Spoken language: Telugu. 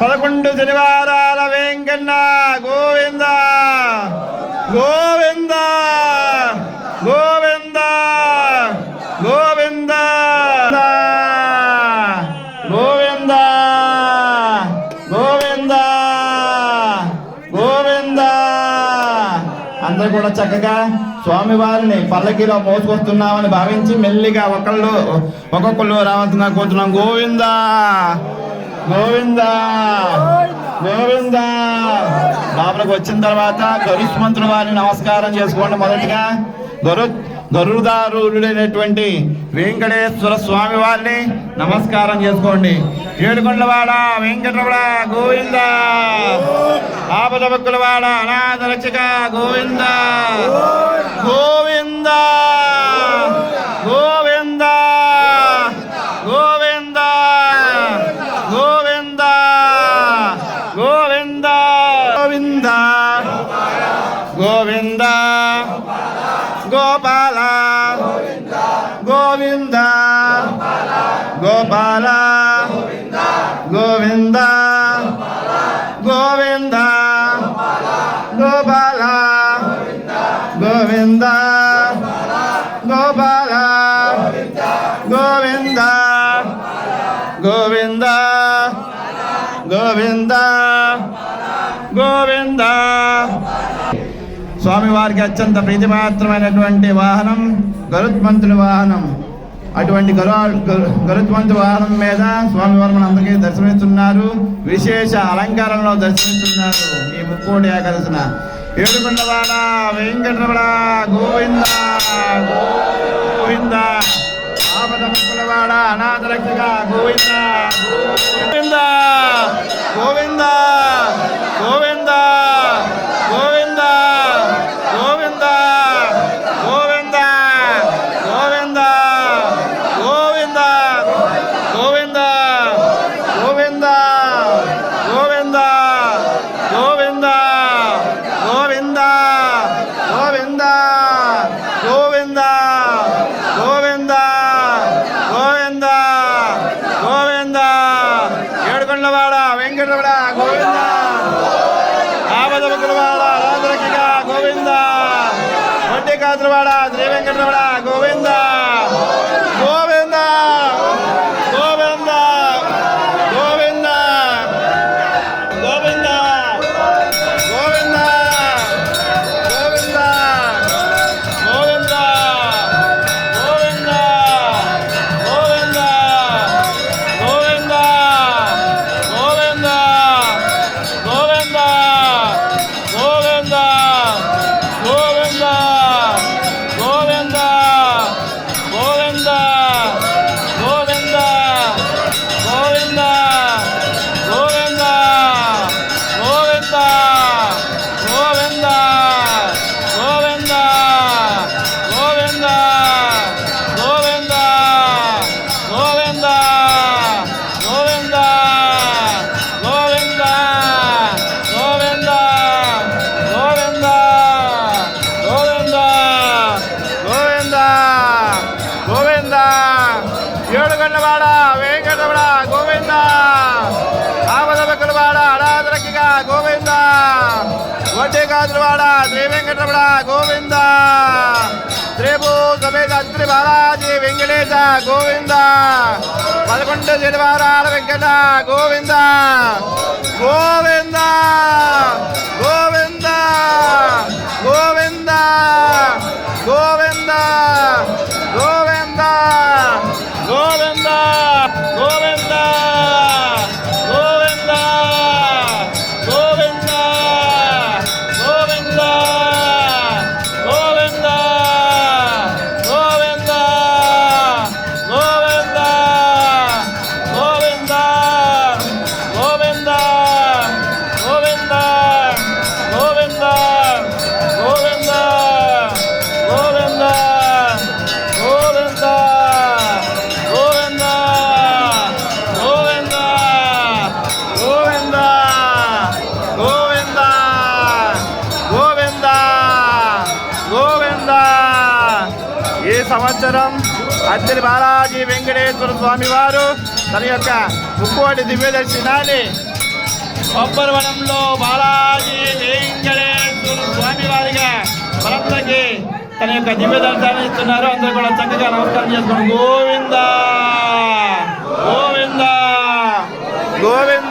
పదకొండు శనివారాల వెంకన్న గోవింద గోవింద గోవింద గోవింద గోవింద గోవింద గోవింద. అందరూ కూడా చక్కగా స్వామివారిని పల్లకిలో మోసుకొస్తున్నామని భావించి మెల్లిగా ఒకళ్ళు ఒక్కొక్కళ్ళు రావాల్సిన కోరుతున్నాం. గోవింద గోవింద! గోవింద! లోపలికి వచ్చిన తర్వాత గరుత్మంతుల వారిని నమస్కారం చేసుకోండి మొదటిగా. గరు గరుదారుడైనటువంటి వెంకటేశ్వర స్వామి వారిని నమస్కారం చేసుకోండి. ఏడుకొండవాడ వెంకటరమణ గోవింద! ఆపద భక్తులవాడ అనాథ రక్షక గోవింద! గోవిందా! గోవింద గోపాల గోవింద గోపాల గోవింద గోవింద గోపాల గోవింద గోపాల గోవింద గోవింద గోవింద గోవింద స్వామివారికి అత్యంత ప్రీతిపాత్రమైనటువంటి వాహనం గరుత్మంతుని వాహనం. అటువంటి గరు గరుత్మంతు వాహనం మీద స్వామివారు మన అందరికీ దర్శనమిస్తున్నారు. విశేష అలంకారంలో దర్శనమిస్తున్నారు ఈ ముక్కోటి ఏకాదశిన. ఏడుకొండవాడ వెంకటరమణ గోవింద గోవింద. ఆపద ముక్కులవాడ అనాథ రక్షక గోవింద. వెంకటరమణ గోవింద? ఆపద ముక్కులవాడ రాజరక్షిక గోవింద? వడ్డీ కాతులవాడ శ్రీ వెంకటరమణ వడ్డీ కాదులవాడ శ్రీ వెంకటరమణ గోవింద. శ్రీభూ సమేత శ్రీ బాలాజీ వెంకటేశ గోవింద. పదకొండు శనివారాల వెంకట గోవింద. గోవింద గోవింద గోవింద. సంవత్సరం. అత్తిరి బాలాజీ వెంకటేశ్వర స్వామి వారు తన యొక్క ముక్కోటి దివ్య దర్శనాన్ని కొబ్బరివనంలో బాలాజీ వెంకటేశ్వర స్వామి వారిగా భరతకి తన యొక్క దివ్య దర్శనాన్ని ఇస్తున్నారు. అందరూ కూడా చక్కగా నమస్కారం చేసుకోండి గోవింద గోవింద గోవింద.